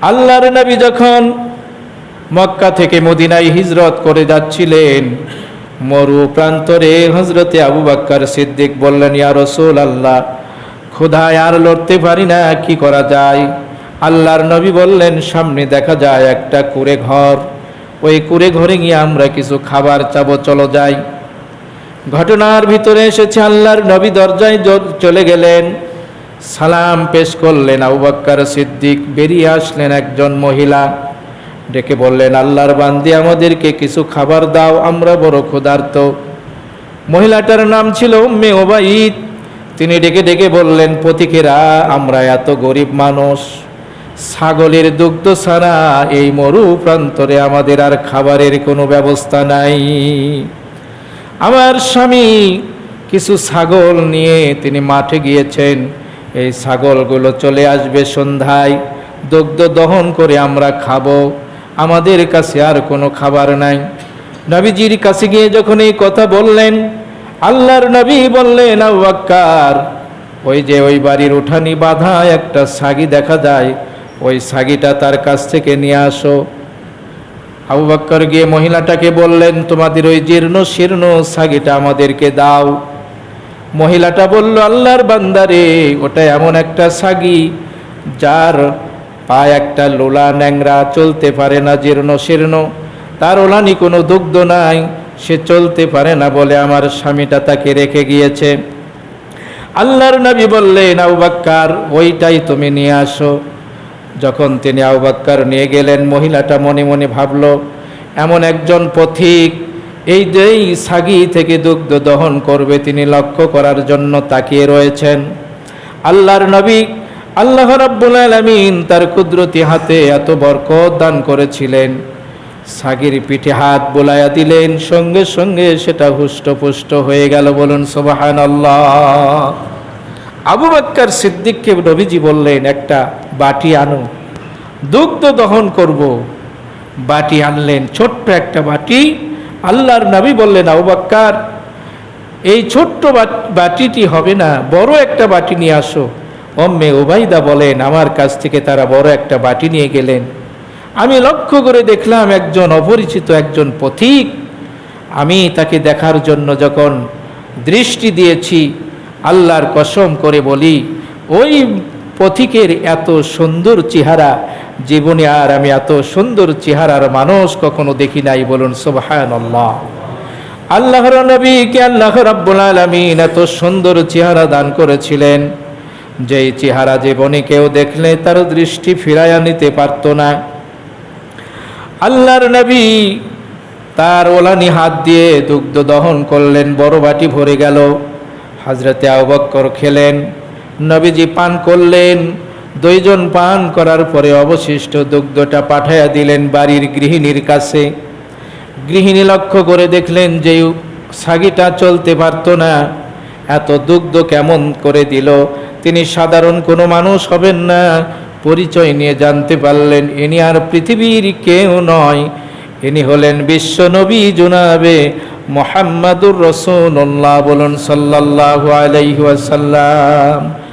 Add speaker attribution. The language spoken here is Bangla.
Speaker 1: আল্লাহর নবী যখন মক্কা থেকে মদিনায় হিজরত করে যাচ্ছিলেন, মরু প্রান্তরে হজরতে আবু বাক্কার সিদ্দিক বললেন, ইয়া রসুল আল্লাহ ক্ষুধায় আর লড়তে পারি না, কি করা যায়? আল্লাহর নবী বললেন, সামনে দেখা যায় একটা কুড়ে ঘর। ওই কুড়ে ঘরে গিয়ে আমরা কিছু খাবার চাবো, চলো যাই। ঘটনার ভিতরে এসেছে আল্লাহর নবী দরজায় চলে গেলেন। সালাম পেশ করলেন আবু বাক্কার সিদ্দিক। বেরিয়ে আসলেন একজন মহিলা। ডেকে বললেন, আল্লাহর বান্দি, আমাদেরকে কিছু খাবার দাও, আমরা বড় ক্ষুধার্ত। মহিলাটার নাম ছিল উম্মে ওবাইদ। তিনি ডেকে ডেকে বললেন, পথিকেরা, আমরা এত গরিব মানুষ। ছাগলের দুগ্ধ ছাড়া এই মরু প্রান্তরে আমাদের আর খাবারের কোনো ব্যবস্থা নাই। আমার স্বামী কিছু ছাগল নিয়ে তিনি মাঠে গিয়েছেন। এই ছাগলগুলো চলে আসবে সন্ধ্যায়। দুগ্ধ দহন করে আমরা খাব। আমাদের কাছে আর কোনো খাবার নাই। নবীজির কাছে গিয়ে যখন এই কথা বললেন, আল্লাহর নবী বললেন আব্বাক্কার ওই যে ওই বাড়ির উঠানি বাঁধা একটা সাগি দেখা যায়, ওই সাগিটা তার কাছ থেকে নিয়ে আসো। আবু বাক্কর গিয়ে মহিলাটাকে বললেন, তোমাদের ওই জীর্ণ শীর্ণ সাগিটা আমাদেরকে দাও। মহিলাটা বলল, আল্লাহর বান্দারে ওটা এমন একটা সাগি যার পায়ে একটা লোলা ন্যাংরা চলতে পারে না, জীর্ণ শীর্ণ। তার ওলানি কোনো দুগ্ধ নাই, সে চলতে পারে না বলে আমার স্বামীটা তাকে রেখে গিয়েছে। আল্লাহর নবী বললেন, আবু বাক্কার, ওইটাই তুমি নিয়ে আসো। যখন তিনি আউবাক্কার নিয়ে গেলেন, মহিলাটা মনে মনে ভাবল, এমন একজন পথিক এই যেই সাগি থেকে দুগ্ধ দহন করবে তিনি লক্ষ্য করার জন্য তাকিয়ে রয়েছেন। আল্লাহর নবী, আল্লাহ রাব্বুল আলামিন তার কুদরতি হাতে এত বরকত দান করেছিলেন। সাগির পিঠে হাত বোলায়া দিলেন, সঙ্গে সঙ্গে সেটা হুষ্টপুষ্ট হয়ে গেল বলুন সোবাহান আবু বাক্কার সিদ্দিককে নবীজি বললেন, একটা বাটি আনো, দুগ্ধ দহন করব। বাটি আনলেন, ছোট্ট একটা বাটি আল্লাহর নবী বললেন, আবু বাক্কার, এই ছোট্ট বাটিটি হবে না, বড় একটা বাটি নিয়ে আসো। অম্মে ওবাইদা বলেন, আমার কাছ থেকে তারা বড় একটা বাটি নিয়ে গেলেন। আমি লক্ষ্য করে দেখলাম একজন অপরিচিত একজন পথিক। আমি তাকে দেখার জন্য যখন দৃষ্টি দিয়েছি, আল্লাহর কসম করে বলি, ওই পথিকের এত সুন্দর চেহারা, জীবনে আর আমি এত সুন্দর চেহারার মানুষ কখনো দেখি নাই বলুন সোবাহান আল্লাহ আল্লাহর নবীকে আল্লাহ রাব্বুল আলামিন এত সুন্দর চেহারা দান করেছিলেন। যেই চেহারা জীবনে কেউ দেখলে তার দৃষ্টি ফিরাইয়া নিতে পারত না। আল্লাহর নবী তার ওলানি হাত দিয়ে দুগ্ধ দহন করলেন, বড় বাটি ভরে গেল। হজরতে আবক্কর খেলেন। নবীজি পান করলেন। দুইজন পান করার পরে অবশিষ্ট দুগ্ধটা পাঠাইয়া দিলেন বাড়ির গৃহিণীর কাছে। গৃহিণী লক্ষ্য করে দেখলেন যে সাগিটা চলতে পারতো না। এত দুগ্ধ কেমন করে দিল? তিনি সাধারণ কোনো মানুষ হবেন না। পরিচয় নিয়ে জানতে পারলেন, ইনি আর পৃথিবীর কেউ নয়। ইনি হলেন বিশ্ব নবী জুনাবে মোহাম্মদুর রসুল্লাহ বলুন সাল্লাল্লাহু আলাইহি ওয়াসাল্লাম।